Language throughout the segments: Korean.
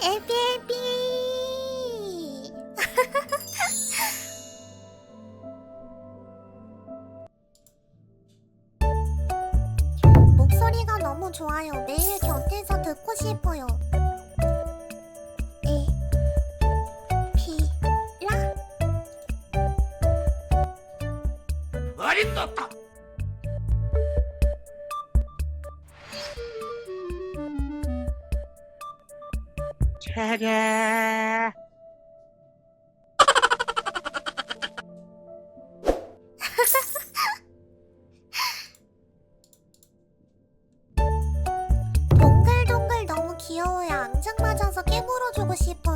에비 에비. 목소리가 너무 좋아요. 매일 곁에서 듣고 싶어요. 에피라. 어림도 없다. 차례. 동글동글 너무 귀여워요. 앙증 맞아서 깨물어주고 싶어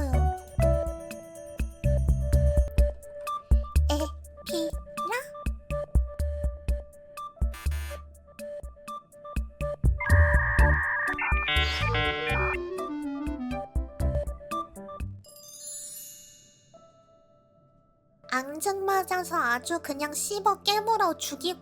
앙증 맞아서 아주 그냥 씹어 깨물어 죽이,